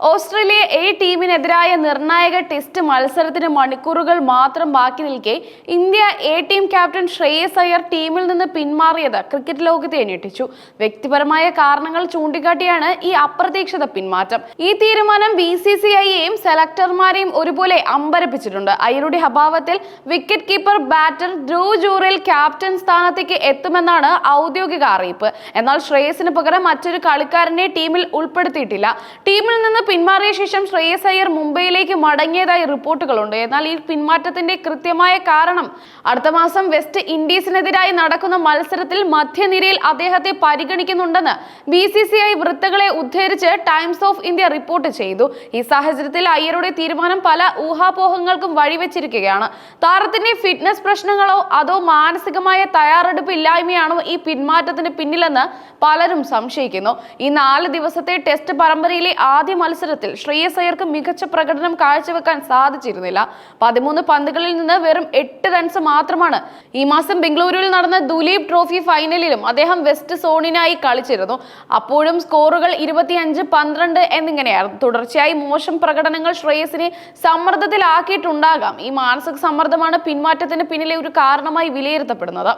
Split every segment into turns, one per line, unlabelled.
Australia A ടീമിനെതിരായ നിർണായക test മത്സരത്തിന് മണിക്കൂറുകൾ മാത്രം ബാക്കി നിൽക്കെ India A team captain Shreyas Iyer ടീമിൽ നിന്ന് പിന്മാറിയത് ക്രിക്കറ്റ് ലോകത്തെ ഞെട്ടിച്ചു. വ്യക്തിപരമായ കാരണങ്ങൾ ചൂണ്ടിക്കാട്ടിയാണ് ഈ അപ്രതീക്ഷിത പിന്മാറ്റം. ഈ തീരുമാനം ബി സി സി ഐയെയും സെലക്ടർമാരെയും ഒരുപോലെ അമ്പരപ്പിച്ചിട്ടുണ്ട്. അയ്യരുടെ അഭാവത്തിൽ wicket keeper batter Dhruv Jurel captain സ്ഥാനത്തേക്ക് എത്തുമെന്നാണ് ഔദ്യോഗിക അറിയിപ്പ്. എന്നാൽ ശ്രേയസിന് പകരം മറ്റൊരു കളിക്കാരനെ ടീമിൽ ഉൾപ്പെടുത്തിയിട്ടില്ല. ടീമിൽ നിന്ന് പിന്മാറിയ ശേഷം ശ്രേയസ് അയ്യർ മുംബൈയിലേക്ക് മടങ്ങിയതായി റിപ്പോർട്ടുകളുണ്ട്. എന്നാൽ ഈ പിന്മാറ്റത്തിന്റെ കൃത്യമായ കാരണം അടുത്ത മാസം വെസ്റ്റ് ഇൻഡീസിനെതിരായി നടക്കുന്ന മത്സരത്തിൽ മധ്യനിരയിൽ അദ്ദേഹത്തെ പരിഗണിക്കുന്നുണ്ടെന്ന് ബി സി സി ഐ വൃത്തകളെ ഉദ്ധരിച്ച് ടൈംസ് ഓഫ് ഇന്ത്യ റിപ്പോർട്ട് ചെയ്തു. ഈ സാഹചര്യത്തിൽ അയ്യരുടെ തീരുമാനം പല ഊഹാപോഹങ്ങൾക്കും വഴിവെച്ചിരിക്കുകയാണ്. താരത്തിന്റെ ഫിറ്റ്നസ് പ്രശ്നങ്ങളോ അതോ മാനസികമായ തയ്യാറെടുപ്പ് ഇല്ലായ്മയാണോ ഈ പിന്മാറ്റത്തിന് പിന്നിലെന്ന് പലരും സംശയിക്കുന്നു. ഈ നാല് ദിവസത്തെ ടെസ്റ്റ് പരമ്പരയിലെ ആദ്യ മത്സരത്തിൽ ശ്രേയസ് മികച്ച പ്രകടനം കാഴ്ചവെക്കാൻ സാധിച്ചിരുന്നില്ല. പതിമൂന്ന് പന്തുകളിൽ നിന്ന് വെറും എട്ട് റൺസ് മാത്രമാണ്. ഈ മാസം ബംഗളൂരുവിൽ നടന്ന ദുലീപ് ട്രോഫി ഫൈനലിലും അദ്ദേഹം വെസ്റ്റ് സോണിനായി കളിച്ചിരുന്നു. അപ്പോഴും സ്കോറുകൾ ഇരുപത്തിയഞ്ച് പന്ത്രണ്ട് എന്നിങ്ങനെയായിരുന്നു. തുടർച്ചയായി മോശം പ്രകടനങ്ങൾ ശ്രേയസിനെ സമ്മർദ്ദത്തിലാക്കിയിട്ടുണ്ടാകാം. ഈ മാനസിക സമ്മർദ്ദമാണ് പിന്മാറ്റത്തിന് പിന്നിലെ ഒരു കാരണമായി വിലയിരുത്തപ്പെടുന്നത്.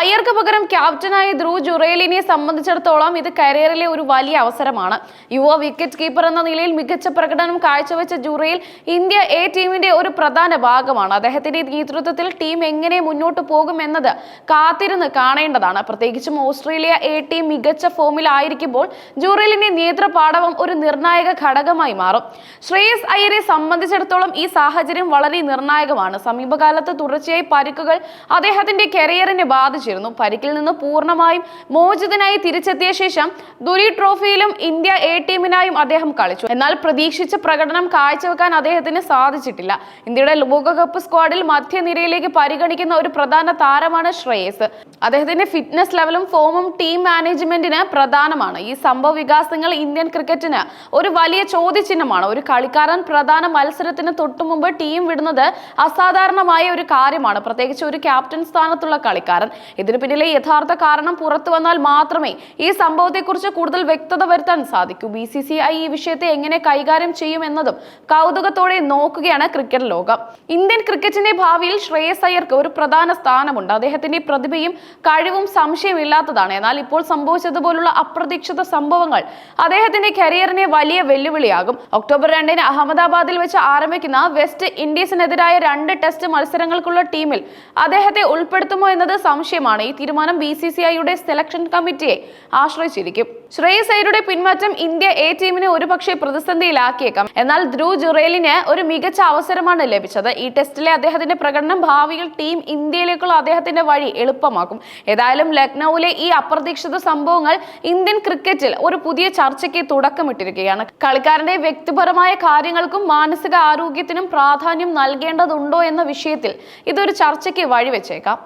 അയ്യർക്ക് പകരം ക്യാപ്റ്റനായ ധ്രുവ് ജുറേലിനെ സംബന്ധിച്ചിടത്തോളം ഇത് കരിയറിലെ ഒരു വലിയ അവസരമാണ്. യുവ വിക്കറ്റ് കീപ്പർ എന്ന നിലയിൽ മികച്ച പ്രകടനം കാഴ്ചവെച്ച ജൂറിയിൽ ഇന്ത്യ എ ടീമിന്റെ ഒരു പ്രധാന ഭാഗമാണ്. അദ്ദേഹത്തിന്റെ നേതൃത്വത്തിൽ ടീം എങ്ങനെ മുന്നോട്ട് പോകും എന്നത് കാത്തിരുന്ന് കാണേണ്ടതാണ്. പ്രത്യേകിച്ചും ഓസ്ട്രേലിയ എ ടീം മികച്ച ഫോമിലായിരിക്കുമ്പോൾ ജൂറിലിന്റെ നേതൃപാടവം ഒരു നിർണായക ഘടകമായി മാറും. ശ്രേയസ് അയ്യരെ സംബന്ധിച്ചിടത്തോളം ഈ സാഹചര്യം വളരെ നിർണായകമാണ്. സമീപകാലത്ത് തുടർച്ചയായി പരിക്കുകൾ അദ്ദേഹത്തിന്റെ കരിയറിനെ ബാധിച്ചിരുന്നു. പരിക്കിൽ നിന്ന് പൂർണമായും മോചിതനായി തിരിച്ചെത്തിയ ശേഷം ദുരി ട്രോഫിയിലും ഇന്ത്യ എ ടീമിനായും അദ്ദേഹം കളിച്ചു. എന്നാൽ പ്രതീക്ഷിച്ച പ്രകടനം കാഴ്ചവെക്കാൻ അദ്ദേഹത്തിന് സാധിച്ചിട്ടില്ല. ഇന്ത്യയുടെ ലോകകപ്പ് സ്ക്വാഡിൽ മധ്യനിരയിലേക്ക് പരിഗണിക്കുന്ന ഒരു പ്രധാന താരമാണ് ശ്രേയസ്. അദ്ദേഹത്തിന്റെ ഫിറ്റ്നസ് ലെവലും ഫോമും ടീം മാനേജ്മെന്റിന് പ്രധാനമാണ്. ഈ സംഭവ വികാസങ്ങൾ ഇന്ത്യൻ ക്രിക്കറ്റിന് ഒരു വലിയ ചോദ്യചിഹ്നമാണ്. ഒരു കളിക്കാരൻ പ്രധാന മത്സരത്തിന് തൊട്ടുമുമ്പ് ടീം വിടുന്നത് അസാധാരണമായ ഒരു കാര്യമാണ്. പ്രത്യേകിച്ച് ഒരു ക്യാപ്റ്റൻ സ്ഥാനത്തുള്ള കളിക്കാരൻ. ഇതിനു പിന്നിലെ യഥാർത്ഥ കാരണം പുറത്തു വന്നാൽ മാത്രമേ ഈ സംഭവത്തെക്കുറിച്ച് കൂടുതൽ വ്യക്തത വരുത്താൻ സാധിക്കൂ. ബി ഈ വിഷയത്തെ എങ്ങനെ കൈകാര്യം ചെയ്യുമെന്നതും കൗതുകത്തോടെ നോക്കുകയാണ് ക്രിക്കറ്റ് ലോകം. ഇന്ത്യൻ ക്രിക്കറ്റിന്റെ ഭാവിയിൽ ശ്രേയസ് അയ്യർക്ക് ഒരു പ്രധാന സ്ഥാനമുണ്ട്. അദ്ദേഹത്തിന്റെ പ്രതിഭയും കഴിവും സംശയമില്ലാത്തതാണ്. എന്നാൽ ഇപ്പോൾ സംഭവിച്ചതുപോലുള്ള അപ്രതീക്ഷിത സംഭവങ്ങൾ അദ്ദേഹത്തിന്റെ കരിയറിനെ വലിയ വെല്ലുവിളിയാകും. ഒക്ടോബർ രണ്ടിന് അഹമ്മദാബാദിൽ വെച്ച് ആരംഭിക്കുന്ന വെസ്റ്റ് ഇൻഡീസിനെതിരായ രണ്ട് ടെസ്റ്റ് മത്സരങ്ങൾക്കുള്ള ടീമിൽ അദ്ദേഹത്തെ ഉൾപ്പെടുത്തുമോ എന്നത് സംശയമാണ്. ഈ തീരുമാനം ബി സി സി ഐയുടെ സെലക്ഷൻ കമ്മിറ്റിയെ ആശ്രയിച്ചിരിക്കും. ശ്രേയസ് അയ്യരുടെ പിന്മാറ്റം ഇന്ത്യ എ ടീമിനെ ഒരുപക്ഷെ പ്രതിസന്ധിയിലാക്കിയേക്കാം. എന്നാൽ ധ്രുവ് ജുറേലിന് ഒരു മികച്ച അവസരമാണ് ലഭിച്ചത്. ഈ ടെസ്റ്റിലെ അദ്ദേഹത്തിന്റെ പ്രകടനം ഭാവിയിൽ ടീം ഇന്ത്യയിലേക്കുള്ള അദ്ദേഹത്തിന്റെ വഴി എളുപ്പമാക്കും. ഏതായാലും ലക്നൌവിലെ ഈ അപ്രതീക്ഷിത സംഭവങ്ങൾ ഇന്ത്യൻ ക്രിക്കറ്റിൽ ഒരു പുതിയ ചർച്ചയ്ക്ക് തുടക്കമിട്ടിരിക്കുകയാണ്. കളിക്കാരന്റെ വ്യക്തിപരമായ കാര്യങ്ങൾക്കും മാനസിക ആരോഗ്യത്തിനും പ്രാധാന്യം നൽകേണ്ടതുണ്ടോ എന്ന വിഷയത്തിൽ ഇതൊരു ചർച്ചയ്ക്ക് വഴിവെച്ചേക്കാം.